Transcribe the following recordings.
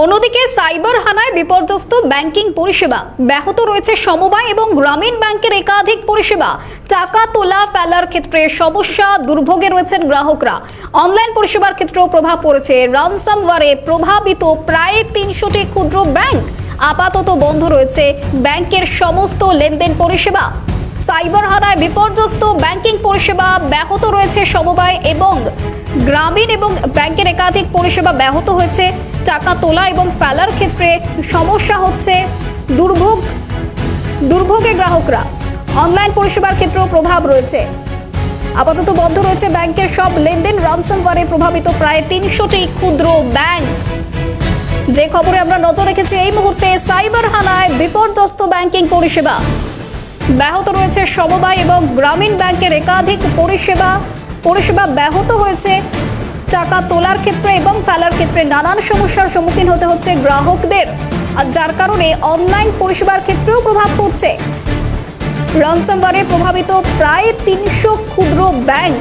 অন্যদিকে সাইবার হানায় বিপর্যস্ত ব্যাংকিং পরিষেবা। ব্যাহত রয়েছে সমবায় এবং গ্রামীণ ব্যাংকের একাধিক পরিষেবা। টাকা তোলা, ফেলার ক্ষেত্রে সমস্যা, দুর্ভোগে রয়েছেন গ্রাহকরা। অনলাইন পরিষেবার ক্ষেত্রেও প্রভাব পড়েছে। রামসামওয়ারে প্রভাবিত প্রায় তিনশোটি ক্ষুদ্র ব্যাংক। আপাতত বন্ধ রয়েছে ব্যাংকের সমস্ত লেনদেন পরিষেবা। সাইবার হানায় বিপর্যস্ত ব্যাংকিং পরিষেবা ব্যাহত রয়েছে সমবায় এবং গ্রামীণ এবং ব্যাংকের একাধিক পরিষেবা ব্যাহত হয়েছে। টাকা তোলা এবং ফেলার ক্ষেত্রে সমস্যা হচ্ছে দুর্ভোগ, দুর্ভোগে গ্রাহকরা। অনলাইন পরিষেবার ক্ষেত্রেও প্রভাব রয়েছে। আপাতত বন্ধ রয়েছে ব্যাংকের সব লেনদেন। রামসামওয়ারে প্রভাবিত প্রায় তিনশোটি ক্ষুদ্র ব্যাংক। যে খবরে আমরা নজর রেখেছি এই মুহূর্তে সাইবার হানায় বিপর্যস্ত ব্যাংকিং পরিষেবা। ব্যাহত রয়েছে সমবায় এবং গ্রামীণ ব্যাংকের একাধিক পরিষেবা। পরিষেবা ব্যাহত হয়েছে টাকা তোলার ক্ষেত্রে এবং ফেলার ক্ষেত্রে নানান সমস্যার সম্মুখীন হতে হচ্ছে গ্রাহকদের। আর যার কারণে অনলাইন পরিষেবার ক্ষেত্রেও প্রভাব পড়ছে। রনসাম্বারে প্রভাবিত প্রায় তিনশো ক্ষুদ্র ব্যাংক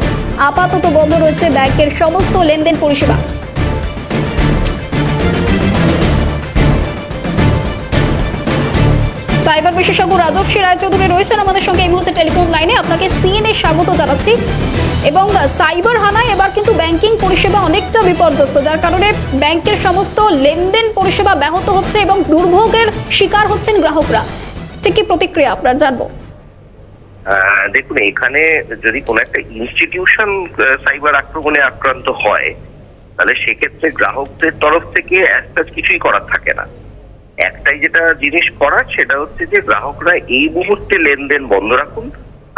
আপাতত বন্ধ রয়েছে ব্যাংকের সমস্ত লেনদেন পরিষেবা। সাইবার বিশেষজ্ঞ রাজস্বী রায়চৌধুরী রয়েছেন আমাদের সঙ্গে এই মুহূর্তে টেলিফোন লাইনে। আপনাকে সিএনএ স্বাগত জানাচ্ছি। এবং সাইবার হানায় এবার কিন্তু ব্যাংকিং পরিষেবা অনেকটা বিপর্যস্ত, যার কারণে ব্যাংকের সমস্ত লেনদেন পরিষেবা ব্যাহত হচ্ছে এবং দুর্ভোগের শিকার হচ্ছেন গ্রাহকরা। ঠিক কি প্রতিক্রিয়া আপনার জানব? দেখুন, এখানে যদি কোনো একটা ইনস্টিটিউশন সাইবার আক্রমণে আক্রান্ত হয়, তাহলে সেক্ষেত্রে গ্রাহকদের তরফ থেকে একটা কিছুই করার থাকে না। একটাই যেটা জিনিস করার, সেটা হচ্ছে যে গ্রাহকরা এই মুহূর্তে লেনদেন বন্ধ রাখুন,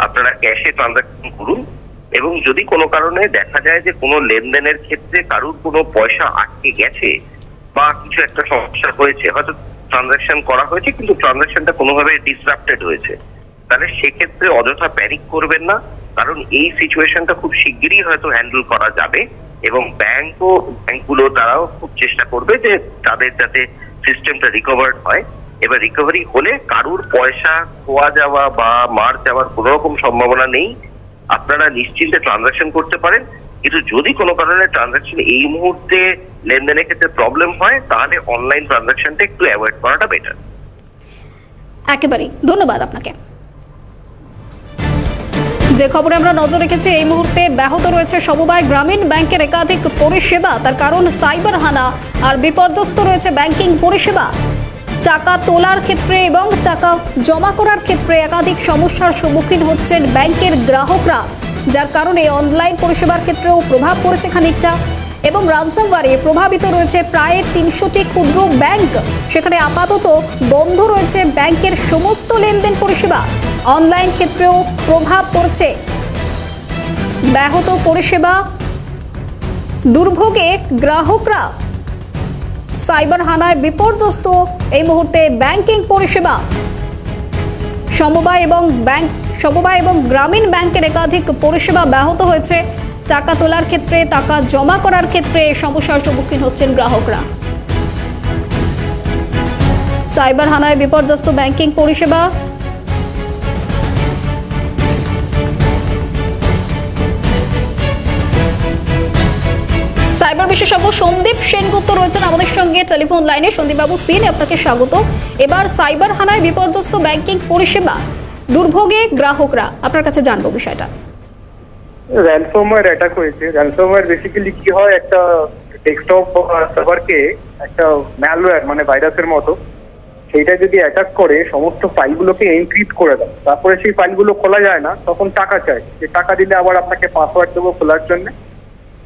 আপনারা ক্যাশে ট্রানজাকশন করুন এবং যদি কোনো কারণে দেখা যায় যে কোনো লেনদেনের ক্ষেত্রে কারুর কোনো পয়সা আটকে গেছে বা কিছু একটা সমস্যা হয়েছে, হয়তো ট্রানজাকশন করা হয়েছে কিন্তু ট্রানজাকশনটা কোনোভাবে ডিসরাপ্টেড হয়েছে, তাহলে সেক্ষেত্রে অযথা প্যানিক করবেন না, কারণ এই সিচুয়েশনটা খুব শিগগিরই হয়তো হ্যান্ডেল করা যাবে এবং ব্যাংকও ব্যাংকগুলো তারাও খুব চেষ্টা করবে যে তাদের যাতে সিস্টেমটা রিকভার্ড হয়। এবার রিকভারি হলে কারুর পয়সা খোয়া যাওয়া বা মার যাওয়ার কোনো রকম সম্ভাবনা নেই। আপনারা নিশ্চিন্তে ট্রানজাকশন করতে পারেন। কিন্তু যদি কোনো কারণে ট্রানজাকশন এই মুহূর্তে লেনদেনের ক্ষেত্রে প্রবলেম হয়, তাহলে অনলাইন ট্রানজাকশনটা একটু অ্যাভয়েড করাটা বেটার একেবারেই। ধন্যবাদ আপনাকে। যে খবরে আমরা নজর রেখেছি, এই মুহূর্তে ব্যাহত রয়েছে সমবায় গ্রামীণ ব্যাংকের একাধিক পরিষেবা। তার কারণ সাইবার হানা, আর বিপর্যস্ত রয়েছে ব্যাংকিং পরিষেবা। টাকা তোলার ক্ষেত্রে এবং টাকা জমা করার ক্ষেত্রে একাধিক সমস্যার সম্মুখীন হচ্ছেন ব্যাংকের গ্রাহকরা, যার কারণে অনলাইন পরিষেবার ক্ষেত্রেও প্রভাব পড়েছে খানিকটা। এবং রানসামওয়ারে প্রভাবিত রয়েছে প্রায় তিনশোটি ক্ষুদ্র ব্যাংক। সেখানে আপাতত বন্ধ রয়েছে ব্যাংকের সমস্ত লেনদেন পরিষেবা। অনলাইন ক্ষেত্রেও প্রভাব পড়ছে। ব্যাহত পরিষেবা দুর্ভোগে গ্রাহকরা। সাইবার হানায় বিপর্যস্ত এই মুহূর্তে ব্যাংকিং পরিষেবা। সমবায় এবং ব্যাংক সমবায় এবং গ্রামীণ ব্যাংকের একাধিক পরিষেবা ব্যাহত হয়েছে। টাকা তোলার ক্ষেত্রে, টাকা জমা করার ক্ষেত্রে সমস্যার সম্মুখীন হচ্ছেন গ্রাহকরা। সাইবার হানায় বিপর্যস্ত ব্যাংকিং পরিষেবা। সাইবার বিশেষজ্ঞ সন্দীপ সেনগুপ্ত রয়েছেন আমাদের সঙ্গে। টেলিফোন লাইনে সন্দীপবাবু সিন, আপনাকে স্বাগত। এবার সাইবার হানায় বিপর্যস্ত ব্যাংকিং পরিষেবা। দুর্ভোগে গ্রাহকরা, আপনার কাছে জানব বিষয়টা। র্যানসমওয়্যার অ্যাটাক হয়েছে। র্যানসমওয়্যার বেসিক্যালি কি হয়? একটা ডেস্কটপ সার্ভারকে একটা ম্যালওয়্যার মানে ভাইরাসের মতো, সেইটা যদি অ্যাটাক করে, সমস্ত ফাইলগুলোকে এনক্রিপ্ট করে দেয়। তারপরে সেই ফাইলগুলো খোলা যায় না, তখন টাকা চায়। যে টাকা দিলে আবার আপনাকে পাসওয়ার্ড দেবো খোলার জন্য।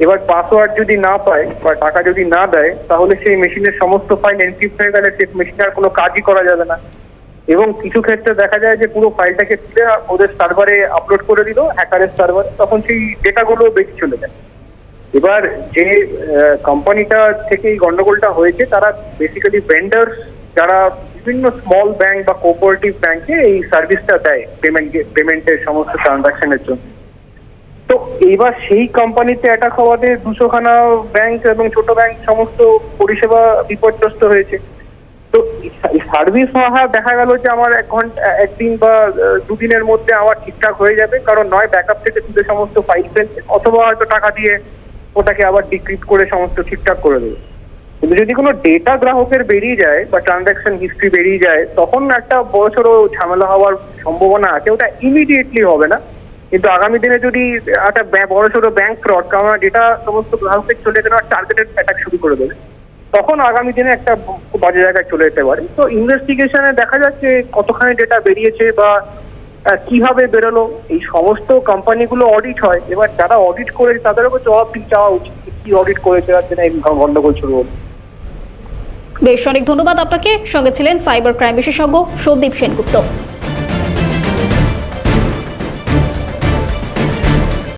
এবার পাসওয়ার্ড যদি না পায় বা টাকা যদি না দেয়, তাহলে সেই মেশিনের সমস্ত ফাইল এনক্রিপ্ট হয়ে গেলে সেই মেশিনে আর কোনো কাজই করা যাবে না। এবং কিছু ক্ষেত্রে দেখা যায় যে পুরো ফাইলটাকে তুলে ওদের সার্ভারে আপলোড করে দিল হ্যাকারের সার্ভারে তখন সেই ডেটাগুলো বেরিয়ে চলে যায়। এবার যে কোম্পানিটা থেকে এই গন্ডগোলটা হয়েছে, তারা বেসিক্যালি ভেন্ডার যারা বিভিন্ন স্মল ব্যাংক বা কোঅপারেটিভ ব্যাংকে এই সার্ভিসটা দেয় পেমেন্ট পেমেন্টের সমস্ত ট্রানজাকশনের জন্য। তো এইবার সেই কোম্পানিতে অ্যাটাক হওয়াতে দুশোখানা ব্যাংক এবং ছোট ব্যাংক সমস্ত পরিষেবা বিপর্যস্ত হয়েছে। তো সার্ভিস হওয়া দেখা গেল যে আমার এক ঘণ্টা, একদিন বা দুদিনের মধ্যে আমার ঠিকঠাক হয়ে যাবে, কারণ নয় ব্যাকআপ থেকে তুলে সমস্ত ফাইল অথবা হয়তো টাকা দিয়ে ওটাকে আবার ডিক্রিপ্ট করে সমস্ত ঠিকঠাক করে দেবে। কিন্তু যদি কোনো ডেটা গ্রাহকের বেরিয়ে যায় বা ট্রানজাকশন হিস্ট্রি বেরিয়ে যায়, তখন একটা বড়সড় ঝামেলা হওয়ার সম্ভাবনা আছে। ওটা ইমিডিয়েটলি হবে না। কিন্তু আগামী দিনে যদি একটা বড়সড় ব্যাংক ফ্রড কারণ ডেটা সমস্ত গ্রাহকের চলে যেন টার্গেটেড অ্যাটাক শুরু করে দেবে। তখন আগামী দিনে একটা বাজে জায়গায় চলে যেতে পারে। তো ইনভেস্টিগেশনে দেখা যাচ্ছে কতখানি ডেটা বেরিয়েছে বা কীভাবে বেরোলো। এই সমস্ত কোম্পানিগুলো অডিট হয়। এবার যারা অডিট করে তাদের উপর জবাব চাওয়া উচিত কি অডিট করেছে তার জন্য এই গন্ডগোল শুরু হলো বেশ, অনেক ধন্যবাদ আপনাকে। সঙ্গে ছিলেন সাইবার ক্রাইম বিশেষজ্ঞ সন্দীপ সেনগুপ্ত।